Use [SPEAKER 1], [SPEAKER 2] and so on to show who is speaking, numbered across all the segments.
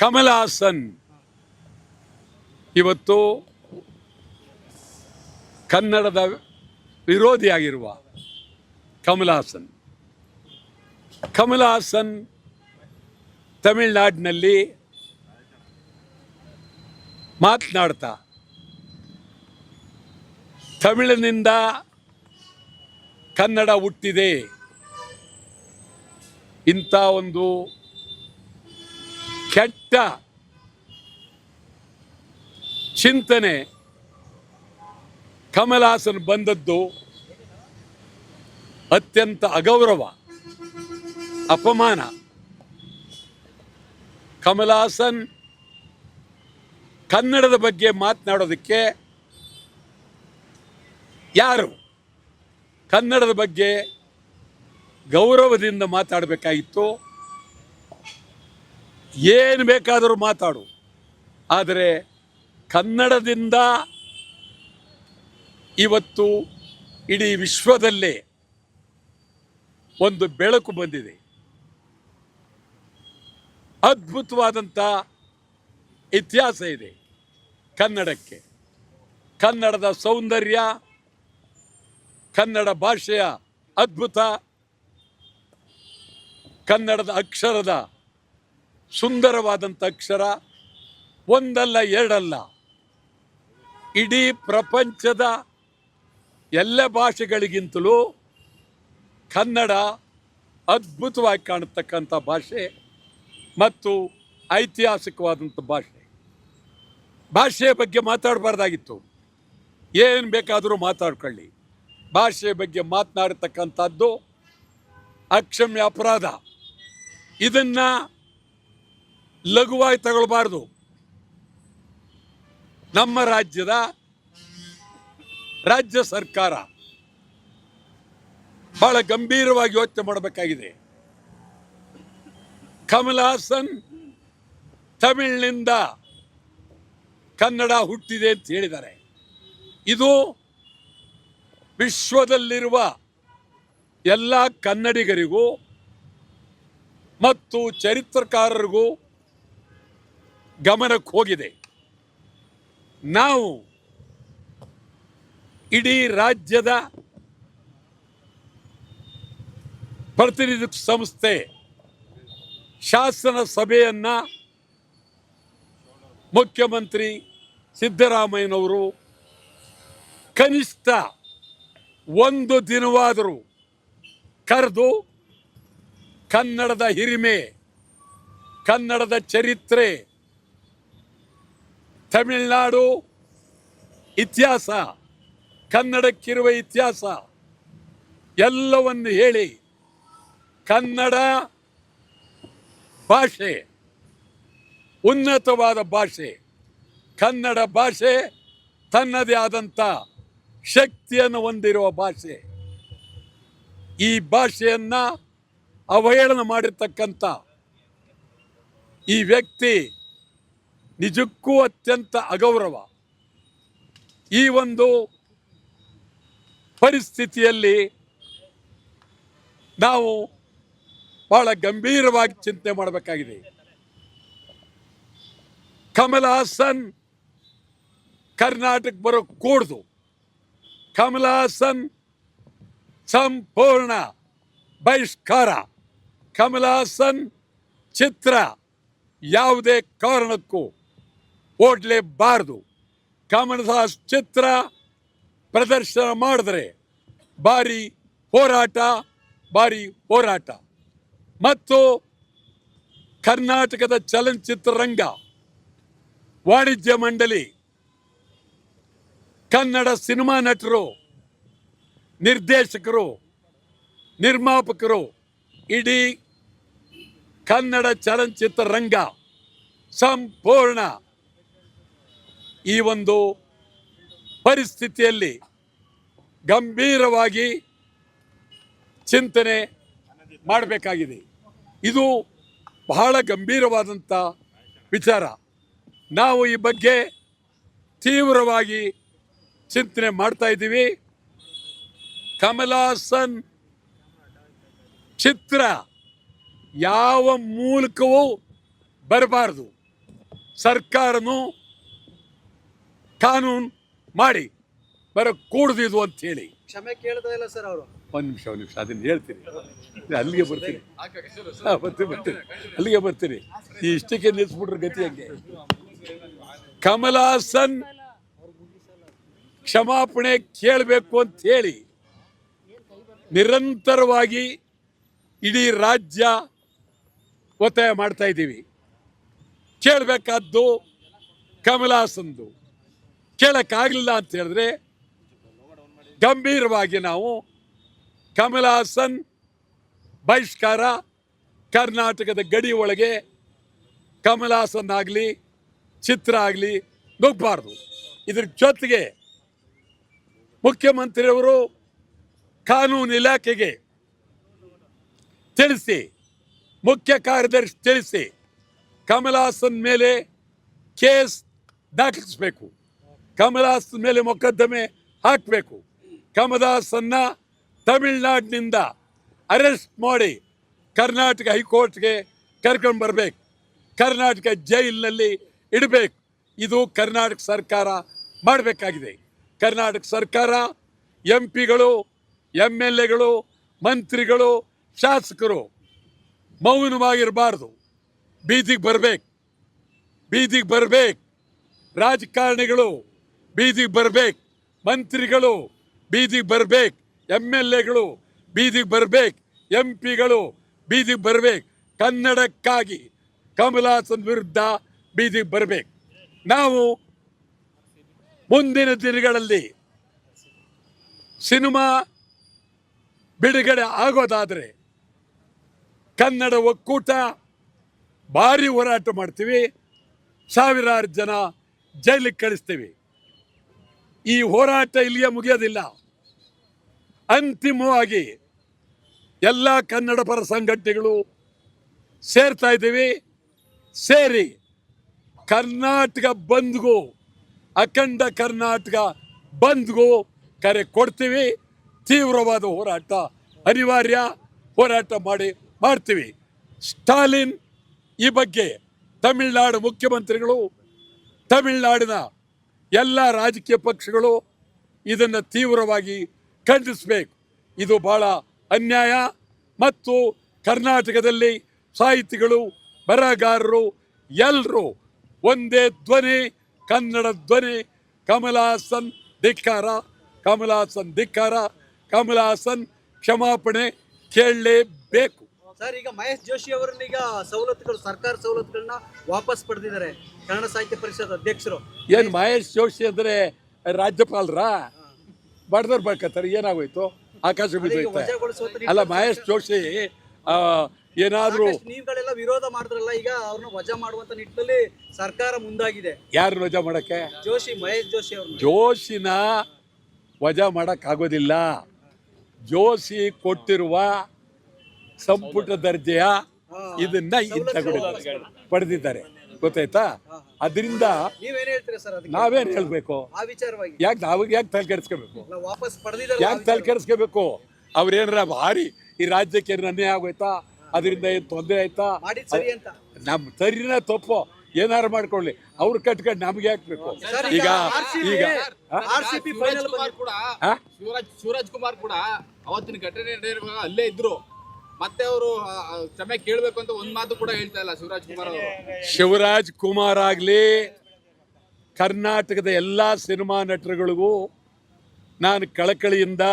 [SPEAKER 1] ಕಮಲ್ ಹಾಸನ್ ಇವತ್ತು ಕನ್ನಡದ ವಿರೋಧಿಯಾಗಿರುವ ಕಮಲ್ ಹಾಸನ್ ಕಮಲ್ ಹಾಸನ್ ತಮಿಳ್ನಾಡಿನಲ್ಲಿ ಮಾತನಾಡ್ತಾ, ತಮಿಳಿನಿಂದ ಕನ್ನಡ ಹುಟ್ಟಿದೆ. ಇಂಥ ಒಂದು ಕೆಟ್ಟ ಚಿಂತನೆ ಕಮಲ್ ಹಾಸನ್ ಬಂದದ್ದು ಅತ್ಯಂತ ಅಗೌರವ, ಅಪಮಾನ. ಕಮಲಾಸನ್ ಕನ್ನಡದ ಬಗ್ಗೆ ಮಾತನಾಡೋದಕ್ಕೆ ಯಾರು ಕನ್ನಡದ ಬಗ್ಗೆ ಗೌರವದಿಂದ ಮಾತಾಡಬೇಕಾಗಿತ್ತು? ಏನು ಬೇಕಾದರೂ ಮಾತಾಡು. ಆದರೆ ಕನ್ನಡದಿಂದ ಇವತ್ತು ಇಡೀ ವಿಶ್ವದಲ್ಲೇ ಒಂದು ಬೆಳಕು ಬಂದಿದೆ. ಅದ್ಭುತವಾದಂಥ ಇತಿಹಾಸ ಇದೆ ಕನ್ನಡಕ್ಕೆ. ಕನ್ನಡದ ಸೌಂದರ್ಯ, ಕನ್ನಡ ಭಾಷೆಯ ಅದ್ಭುತ, ಕನ್ನಡದ ಅಕ್ಷರದ ಸುಂದರವಾದಂಥ ಅಕ್ಷರ ಒಂದಲ್ಲ ಎರಡಲ್ಲ. ಇಡೀ ಪ್ರಪಂಚದ ಎಲ್ಲ ಭಾಷೆಗಳಿಗಿಂತಲೂ ಕನ್ನಡ ಅದ್ಭುತವಾಗಿ ಕಾಣತಕ್ಕಂಥ ಭಾಷೆ ಮತ್ತು ಐತಿಹಾಸಿಕವಾದಂಥ ಭಾಷೆ. ಭಾಷೆಯ ಬಗ್ಗೆ ಮಾತಾಡಬಾರ್ದಾಗಿತ್ತು. ಏನು ಬೇಕಾದರೂ ಮಾತಾಡ್ಕೊಳ್ಳಿ. ಭಾಷೆಯ ಬಗ್ಗೆ ಮಾತನಾಡತಕ್ಕಂಥದ್ದು ಅಕ್ಷಮ್ಯ ಅಪರಾಧ. ಇದನ್ನು ಲಘುವಾಗಿ ತಗೊಳ್ಬಾರ್ದು. ನಮ್ಮ ರಾಜ್ಯದ ರಾಜ್ಯ ಸರ್ಕಾರ ಬಹಳ ಗಂಭೀರವಾಗಿ ಯೋಚನೆ ಮಾಡಬೇಕಾಗಿದೆ. ಕಮಲ್ ಹಾಸನ್ ತಮಿಳಿನಿಂದ ಕನ್ನಡ ಹುಟ್ಟಿದೆ ಅಂತ ಹೇಳಿದ್ದಾರೆ. ಇದು ವಿಶ್ವದಲ್ಲಿರುವ ಎಲ್ಲ ಕನ್ನಡಿಗರಿಗೂ ಮತ್ತು ಚರಿತ್ರಕಾರರಿಗೂ ಗಮನಕ್ಕೆ ಹೋಗಿದೆ. ನಾವು ಇಡೀ ರಾಜ್ಯದ ಪ್ರತಿನಿಧಿ ಸಂಸ್ಥೆ, ಶಾಸನ ಸಭೆಯನ್ನ ಮುಖ್ಯಮಂತ್ರಿ ಸಿದ್ದರಾಮಯ್ಯನವರು ಕನಿಷ್ಠ ಒಂದು ದಿನವಾದರೂ ಕರೆದು ಕನ್ನಡದ ಹಿರಿಮೆ, ಕನ್ನಡದ ಚರಿತ್ರೆ ತಮಿಳುನಾಡು ಇತಿಹಾಸ, ಕನ್ನಡಕ್ಕಿರುವ ಇತಿಹಾಸ ಎಲ್ಲವನ್ನು ಹೇಳಿ ಕನ್ನಡ ಭಾಷೆ, ಉನ್ನತವಾದ ಭಾಷೆ, ಕನ್ನಡ ಭಾಷೆ ತನ್ನದೇ ಆದಂಥ ಶಕ್ತಿಯನ್ನು ಹೊಂದಿರುವ ಭಾಷೆ. ಈ ಭಾಷೆಯನ್ನು ಅವಹೇಳನ ಮಾಡಿರ್ತಕ್ಕಂಥ ಈ ವ್ಯಕ್ತಿ ನಿಜಕ್ಕೂ ಅತ್ಯಂತ ಅಗೌರವ. ಈ ಒಂದು ಪರಿಸ್ಥಿತಿಯಲ್ಲಿ ನಾವು ಬಹಳ ಗಂಭೀರವಾಗಿ ಚಿಂತೆ ಮಾಡಬೇಕಾಗಿದೆ. ಕಮಲ್ ಹಾಸನ್ ಕರ್ನಾಟಕ ಬರೋ ಕೂಡ್ದು ಕಮಲ್ ಹಾಸನ್ ಸಂಪೂರ್ಣ ಬಹಿಷ್ಕಾರ. ಕಮಲ್ ಹಾಸನ್ ಚಿತ್ರ ಯಾವುದೇ ಕಾರಣಕ್ಕೂ ಓಡಲೇಬಾರದು. ಕಾಮನ್ ದಾಸ್ ಚಿತ್ರ ಪ್ರದರ್ಶನ ಮಾಡಿದ್ರೆ ಭಾರಿ ಹೋರಾಟ ಬಾರಿ ಹೋರಾಟ. ಮತ್ತು ಕರ್ನಾಟಕದ ಚಲನಚಿತ್ರರಂಗ, ವಾಣಿಜ್ಯ ಮಂಡಳಿ, ಕನ್ನಡ ಸಿನಿಮಾ ನಟರು, ನಿರ್ದೇಶಕರು, ನಿರ್ಮಾಪಕರು, ಇಡೀ ಕನ್ನಡ ಚಲನಚಿತ್ರರಂಗ ಸಂಪೂರ್ಣ ಈ ಒಂದು ಪರಿಸ್ಥಿತಿಯಲ್ಲಿ ಗಂಭೀರವಾಗಿ ಚಿಂತನೆ ಮಾಡಬೇಕಾಗಿದೆ. ಇದು ಬಹಳ ಗಂಭೀರವಾದಂಥ ವಿಚಾರ. ನಾವು ಈ ಬಗ್ಗೆ ತೀವ್ರವಾಗಿ ಚಿಂತನೆ ಮಾಡ್ತಾ ಇದ್ದೀವಿ. ಕಮಲ್ ಹಾಸನ್ ಚಿತ್ರ ಯಾವ ಮೂಲಕವೂ ಬರಬಾರ್ದು. ಸರ್ಕಾರನು ಕಾನೂನು ಮಾಡಿ. ಬರ ಕೂಡ್ದಿದು ಅಂತ ಹೇಳಿ.
[SPEAKER 2] ಕ್ಷಮೆ ಕೇಳ್ತಾ ಇಲ್ಲ ಸರ್ ಅವರು.
[SPEAKER 1] ಒಂದು ನಿಮಿಷ ಒಂದ್ ನಿಮಿಷ ಅದನ್ನ ಹೇಳ್ತೀನಿ. ಅಲ್ಲಿಗೆ ಬರ್ತೀನಿ. ಹಾ, ಬರ್ತೀನಿ ಬರ್ತೀನಿ. ಅಲ್ಲಿಗೆ ಬರ್ತೀನಿ. ಈ ಇಷ್ಟಕ್ಕೆ ನಿಲ್ಲಿಸ್ಬಿಟ್ರೆ ಗತಿ ಹಂಗೆ? ಕಮಲ್ ಹಾಸನ್ ಕ್ಷಮಾಪಣೆ ಕೇಳಬೇಕು ಅಂತ ಹೇಳಿ ನಿರಂತರವಾಗಿ ಇಡೀ ರಾಜ್ಯ ಒತ್ತಾಯ ಮಾಡ್ತಾ ಇದ್ದೀವಿ. ಕೇಳಬೇಕಾದ್ದು ಕಮಲ್ ಹಾಸನ್ದು ಕೇಳಕ್ಕಾಗಲಿಲ್ಲ ಅಂತ ಹೇಳಿದ್ರೆ ಗಂಭೀರವಾಗಿ ನಾವು ಕಮಲ್ ಹಾಸನ್ ಬಹಿಷ್ಕಾರ ಕರ್ನಾಟಕದ ಗಡಿ ಒಳಗೆ ಕಮಲ್ ಹಾಸನ್ ಆಗಲಿ, ಚಿತ್ರ ಆಗಲಿ ನುಗ್ಗಬಾರ್ದು. ಇದ್ರ ಜೊತೆಗೆ ಮುಖ್ಯಮಂತ್ರಿಯವರು ಕಾನೂನು ಇಲಾಖೆಗೆ ತಿಳಿಸಿ, ಮುಖ್ಯ ಕಾರ್ಯದರ್ಶಿ ತಿಳಿಸಿ ಕಮಲಾಸನ್ ಮೇಲೆ ಕೇಸ್ ದಾಖಲಿಸಬೇಕು. ಕಮಲ್ ಹಾಸನ್ ಮೇಲೆ ಮೊಕದ್ದಮೆ ಹಾಕಬೇಕು. ಕಮಲ್ ಹಾಸನ್ನ ತಮಿಳ್ನಾಡಿನಿಂದ ಅರೆಸ್ಟ್ ಮಾಡಿ ಕರ್ನಾಟಕ ಹೈಕೋರ್ಟ್ಗೆ ಕರ್ಕೊಂಡು ಬರಬೇಕು. ಕರ್ನಾಟಕ ಜೈಲಿನಲ್ಲಿ ಇಡಬೇಕು. ಇದು ಕರ್ನಾಟಕ ಸರ್ಕಾರ ಮಾಡಬೇಕಾಗಿದೆ. ಕರ್ನಾಟಕ ಸರ್ಕಾರ ಎಂ ಪಿಗಳು ಎಂ ಎಲ್ ಎಗಳು ಮಂತ್ರಿಗಳು, ಶಾಸಕರು ಮೌನವಾಗಿರಬಾರ್ದು. ಬೀದಿಗೆ ಬರಬೇಕು. ಬೀದಿಗೆ ಬರಬೇಕು. ರಾಜಕಾರಣಿಗಳು ಬೀದಿಗೆ ಬರಬೇಕು. ಮಂತ್ರಿಗಳು ಬೀದಿಗೆ ಬರಬೇಕು. ಎಂ ಎಲ್ ಎಗಳು ಬೀದಿಗೆ ಬರಬೇಕು. ಎಂ ಪಿಗಳು ಬೀದಿಗೆ ಬರಬೇಕು. ಕನ್ನಡಕ್ಕಾಗಿ ಕಮಲಾಸನ್ ವಿರುದ್ಧ ಬೀದಿಗೆ ಬರಬೇಕು. ನಾವು ಮುಂದಿನ ದಿನಗಳಲ್ಲಿ ಸಿನಿಮಾ ಬಿಡುಗಡೆ ಆಗೋದಾದರೆ ಕನ್ನಡ ಒಕ್ಕೂಟ ಭಾರಿ ಹೋರಾಟ ಮಾಡ್ತೀವಿ. ಸಾವಿರಾರು ಜನ ಜೈಲಿಗೆ ಕಳಿಸ್ತೀವಿ. ಈ ಹೋರಾಟ ಇಲ್ಲಿಯೇ ಮುಗಿಯೋದಿಲ್ಲ. ಅಂತಿಮವಾಗಿ ಎಲ್ಲ ಕನ್ನಡ ಪರ ಸಂಘಟನೆಗಳು ಸೇರ್ತಾ ಇದ್ದೀವಿ. ಸೇರಿ ಕರ್ನಾಟಕ ಬಂದ್ಗೂ, ಅಖಂಡ ಕರ್ನಾಟಕ ಬಂದ್ಗೂ ಕರೆ ಕೊಡ್ತೀವಿ. ತೀವ್ರವಾದ ಹೋರಾಟ, ಅನಿವಾರ್ಯ ಹೋರಾಟ ಮಾಡಿ ಮಾಡ್ತೀವಿ. ಸ್ಟಾಲಿನ್ ಈ ಬಗ್ಗೆ ತಮಿಳುನಾಡು ಮುಖ್ಯಮಂತ್ರಿಗಳು, ತಮಿಳುನಾಡಿನ ಎಲ್ಲ ರಾಜಕೀಯ ಪಕ್ಷಗಳು ಇದನ್ನು ತೀವ್ರವಾಗಿ ಖಂಡಿಸಬೇಕು. ಇದು ಬಹಳ ಅನ್ಯಾಯ ಮತ್ತು ಕರ್ನಾಟಕದಲ್ಲಿ ಸಾಹಿತಿಗಳು, ಬರಹಗಾರರು ಎಲ್ಲರೂ ಒಂದೇ ಧ್ವನಿ, ಕನ್ನಡ ಧ್ವನಿ, ಕಮಲಾಸನ್ ಧಿಕ್ಕಾರ ಕಮಲಾಸನ್ ಧಿಕ್ಕಾರ, ಕಮಲಾಸನ್ ಕ್ಷಮಾಪಣೆ ಕೇಳಲೇಬೇಕು.
[SPEAKER 2] ಸರ್ ಈಗ ಮಹೇಶ್ ಜೋಶಿ ಅವರನ್ನ ಈಗ ಸವಲತ್ತುಗಳು ಸರ್ಕಾರ ಸವಲತ್ತುಗಳನ್ನ ವಾಪಸ್ ಪಡೆದಿದ್ದಾರೆ ಕನ್ನಡ ಸಾಹಿತ್ಯ ಪರಿಷತ್ ಅಧ್ಯಕ್ಷರು.
[SPEAKER 1] ಏನು ಮಹೇಶ್ ಜೋಶಿ ಅಂದ್ರೆ ರಾಜ್ಯಪಾಲರ? ಬಡದವ್ರು ಬಳ್ಕತ್ತಾರೆ ಏನಾಗೋಯ್ತು? ಆಕಾಶ ಅಲ್ಲ ಮಹೇಶ್ ಜೋಶಿ ಏನಾದರೂ
[SPEAKER 2] ನೀವುಗಳೆಲ್ಲ ವಿರೋಧ ಮಾಡಿದ್ರಲ್ಲ ಈಗ ಅವ್ರನ್ನ ವಜಾ ಮಾಡುವಂತ ನಿಟ್ಟಿನಲ್ಲಿ ಸರ್ಕಾರ ಮುಂದಾಗಿದೆ.
[SPEAKER 1] ಯಾರು ವಜಾ ಮಾಡಕ್ಕೆ?
[SPEAKER 2] ಜೋಶಿ ಮಹೇಶ್ ಜೋಶಿ ಅವ್ರ
[SPEAKER 1] ಜೋಶಿನ ವಜಾ ಮಾಡಕ್ ಆಗೋದಿಲ್ಲ ಜೋಶಿ ಕೊಟ್ಟಿರುವ ಸಂಪುಟ ದರ್ಜೆಯ ಇದನ್ನ ಹಿಂತಗಡೆ ಪಡೆದಿದ್ದಾರೆ. ಗೊತ್ತಾಯ್ತಾ? ಅದರಿಂದ
[SPEAKER 2] ನೀವೇನ್ ಹೇಳ್ತೀರಾ ಸರ್ ಅದಕ್ಕೆ?
[SPEAKER 1] ನಾವೇನ್ ಹೇಳ್ಬೇಕು?
[SPEAKER 2] ಆ ವಿಚಾರವಾಗಿ.
[SPEAKER 1] ಯಾಕೆ ನಾವಾಗ ಯಾಕೆ ತಲೆ ಕೆಡಿಸ್ಕೋಬೇಕು
[SPEAKER 2] ಅಲ್ಲ, ವಾಪಸ್ ಪಡೆದಿದ್ದಾರೆ
[SPEAKER 1] ಯಾಕೆ ತಲೆ ಕೆಡಿಸ್ಕೋಬೇಕು ಅವ್ರೇನಾರ ಭಾರಿ ಈ ರಾಜ್ಯಕ್ಕೆ ಏನ್ ಅನ್ಯಾಯ ಆಗೋಯ್ತಾ? ಅದರಿಂದ ಏನು ತೊಂದರೆ ಆಯ್ತಾ?
[SPEAKER 2] ನಮ್ ಸರಿ ಅಂತ.
[SPEAKER 1] ನಮ್ಮ ಸರಿನ ತಪ್ಪು. ಏನಾರು ಮಾಡ್ಕೊಳ್ಳಿ. ಅವ್ರು ಕಟ್ಕೊಂಡು ನಮ್ಗೆ ಹಾಕ್ಬೇಕು
[SPEAKER 2] ಸರ್,
[SPEAKER 1] ಈಗ ಈಗ ಆ?
[SPEAKER 2] R C B final
[SPEAKER 3] Shivaraj Kumar ಕೂಡ
[SPEAKER 1] ಆ?
[SPEAKER 3] ಶಿವರಾಜ್ ಶಿವರಾಜ್ ಕುಮಾರ್ ಕೂಡ ಅವತ್ತಿನ ಘಟನೆ ಅಲ್ಲೇ ಇದ್ರು. ಮತ್ತೆ ಅವರು ಕ್ಷಮೆ ಕೇಳಬೇಕು ಅಂತ ಒಂದ್ ಮಾತು ಕೂಡ ಹೇಳ್ತಾ ಇಲ್ಲ ಶಿವರಾಜ್ ಕುಮಾರ್ ಅವರು.
[SPEAKER 1] ಶಿವರಾಜ್ ಕುಮಾರ್ ಆಗಲಿ, ಕರ್ನಾಟಕದ ಎಲ್ಲ ಸಿನಿಮಾ ನಟರುಗಳಿಗೂ ನಾನು ಕಳಕಳಿಯಿಂದ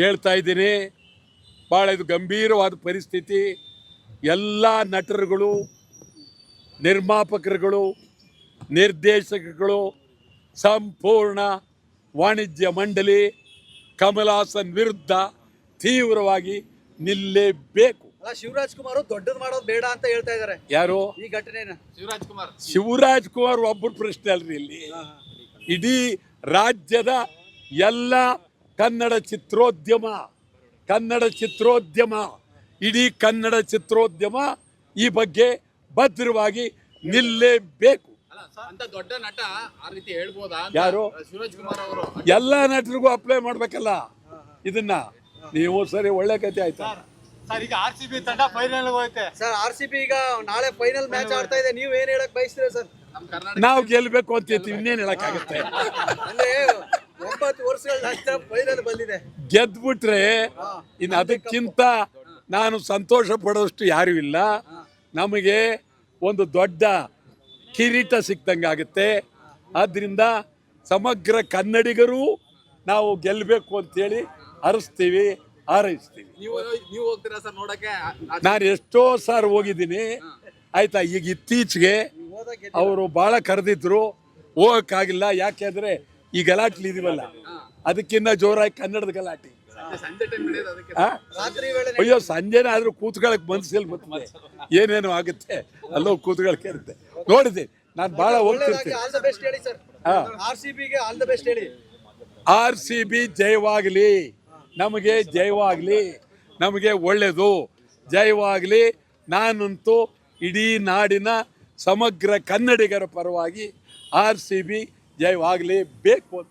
[SPEAKER 1] ಹೇಳ್ತಾ ಇದ್ದೀನಿ ಭಾಳ ಇದು ಗಂಭೀರವಾದ ಪರಿಸ್ಥಿತಿ. ಎಲ್ಲ ನಟರುಗಳು, ನಿರ್ಮಾಪಕರುಗಳು ನಿರ್ದೇಶಕಗಳು ಸಂಪೂರ್ಣ ವಾಣಿಜ್ಯ ಮಂಡಳಿ, ಕಮಲಾಸನ್ ವಿರುದ್ಧ ತೀವ್ರವಾಗಿ ನಿಲ್ಲೇಬೇಕು.
[SPEAKER 2] ಅಲ್ಲ ಶಿವರಾಜ್ ಕುಮಾರ್ ದೊಡ್ಡದು ಮಾಡೋದು ಬೇಡ ಅಂತ ಹೇಳ್ತಾ ಇದ್ದಾರೆ
[SPEAKER 1] ಯಾರು?
[SPEAKER 2] ಈ ಘಟನೆ
[SPEAKER 3] ಶಿವರಾಜ್ ಕುಮಾರ್.
[SPEAKER 1] ಶಿವರಾಜ್ ಕುಮಾರ್ ಒಬ್ಬರು ಪ್ರಶ್ನೆ ಅಲ್ರಿ ಇಲ್ಲಿ. ಇಡೀ ರಾಜ್ಯದ ಎಲ್ಲ ಕನ್ನಡ ಚಿತ್ರೋದ್ಯಮ ಕನ್ನಡ ಚಿತ್ರೋದ್ಯಮ ಇಡೀ ಕನ್ನಡ ಚಿತ್ರೋದ್ಯಮ ಈ ಬಗ್ಗೆ ಭದ್ರವಾಗಿ ನಿಲ್ಲೇಬೇಕು.
[SPEAKER 3] ಅಲ್ಲ ಅಂತ ದೊಡ್ಡ ನಟ ಆ ರೀತಿ ಹೇಳ್ಬೋದಾ
[SPEAKER 1] ಯಾರು?
[SPEAKER 3] ಶಿವರಾಜ್ ಕುಮಾರ್ ಅವರು.
[SPEAKER 1] ಎಲ್ಲ ನಟರಿಗೂ ಅಪ್ಲೈ ಮಾಡ್ಬೇಕಲ್ಲ. ಇದನ್ನ. ನೀವು ಸರಿ ಒಳ್ಳೆ ಕತೆ ಆಯ್ತಾ?
[SPEAKER 4] ಸರ್ ಈಗ ಆರ್ ಸಿ ಬಿ ತಂಡ ಫೈನಲ್ ಹೋಯ್ತೆ.
[SPEAKER 2] ಸರ್ ಆರ್ ಸಿ ಬಿ ಈಗ ನಾಳೆ ಫೈನಲ್ ಮ್ಯಾಚ್ ಆಡ್ತಾ ಇದೆ. ನೀವು ಏನ್ ಹೇಳಕ್ ಬಯಸ್ತೀರಾ ಸರ್?
[SPEAKER 1] ನಾವು ಗೆಲ್ಬೇಕು ಅಂತೀವಿ ಇನ್ನೇನು ಹೇಳಕ್ಕಾಗತ್ತೆ?
[SPEAKER 2] ಅಂದ್ರೆ ಒಂಬತ್ತು ವರ್ಷಗಳ ನಂತರ ಫೈನಲ್ ಬಂದಿದೆ.
[SPEAKER 1] ಗೆದ್ಬಿಟ್ರೆ ಇನ್ನು ಅದಕ್ಕಿಂತ ನಾನು ಸಂತೋಷ ಪಡೋಷ್ಟು ಯಾರೂ ಇಲ್ಲ. ನಮಗೆ ಒಂದು ದೊಡ್ಡ ಕಿರೀಟ ಸಿಕ್ದಂಗಾಗುತ್ತೆ ಆದ್ದರಿಂದ ಸಮಗ್ರ ಕನ್ನಡಿಗರು ನಾವು ಗೆಲ್ಲಬೇಕು ಅಂತೇಳಿ ಹರಿಸ್ತೀವಿ ಹಾರೈಸ್ತೀವಿ.
[SPEAKER 3] ನೀವು ನೀವು ಹೋಗ್ತೀರಾ ಸರ್ ನೋಡಕ್ಕೆ? ಆ- ಆ-
[SPEAKER 1] ನಾನು ಎಷ್ಟೋ ಸಾರ್ ಹೋಗಿದ್ದೀನಿ. ಆಯ್ತಾ ಈಗ ಇತ್ತೀಚೆಗೆ ಅವರು ಭಾಳ ಕರೆದಿದ್ರು ಹೋಗಕ್ಕಾಗಿಲ್ಲ. ಯಾಕೆಂದ್ರೆ ಈ ಗಲಾಟೆ ಇದೀವಲ್ಲ. ಅದಕ್ಕಿಂತ ಜೋರಾಗಿ ಕನ್ನಡದ ಗಲಾಟೆ.
[SPEAKER 3] ಸಂಜೆ- ಸಂಜೆ ಟೈಮ್ ನಡೆಯೋದು ಅದಕ್ಕೆ.
[SPEAKER 2] ರಾತ್ರಿ ವೇಳೆ
[SPEAKER 1] ಅಯ್ಯೋ ಸಂಜೆನೇ ಆದ್ರೂ ಕೂತ್ಕೊಳಕ್ ಮನ್ಸಿಲ್ ಮತ್ತೆ. ಏನೇನು ಆಗುತ್ತೆ. ಅಲ್ಲೋ ಕೂತ್ಕೊಳಕ್ ಇರುತ್ತೆ. ನೋಡಿದೆ ನಾನು
[SPEAKER 2] ಬಹಳ
[SPEAKER 1] ಹೋಗ್ತಿರ್ತೀನಿ.
[SPEAKER 2] ಆಲ್ ದ ಬೆಸ್ಟ್ ಹೇಳಿ ಸರ್.
[SPEAKER 1] ಹಾ.
[SPEAKER 2] ಆರ್ ಸಿ ಬಿಗೆ ಆಲ್ ದ ಬೆಸ್ಟ್ ಹೇಳಿ.
[SPEAKER 1] ಆರ್ ಸಿ ಬಿ ಜಯವಾಗಲಿ. ನಮಗೆ ಜಯವಾಗಲಿ, ನಮಗೆ ಒಳ್ಳೆಯದು ಜಯವಾಗಲಿ, ನಾನಂತೂ ಇಡೀ ನಾಡಿನ ಸಮಗ್ರ ಕನ್ನಡಿಗರ ಪರವಾಗಿ ಆರ್ ಸಿ ಬಿ ಜಯವಾಗಲಿ ಬೇಕು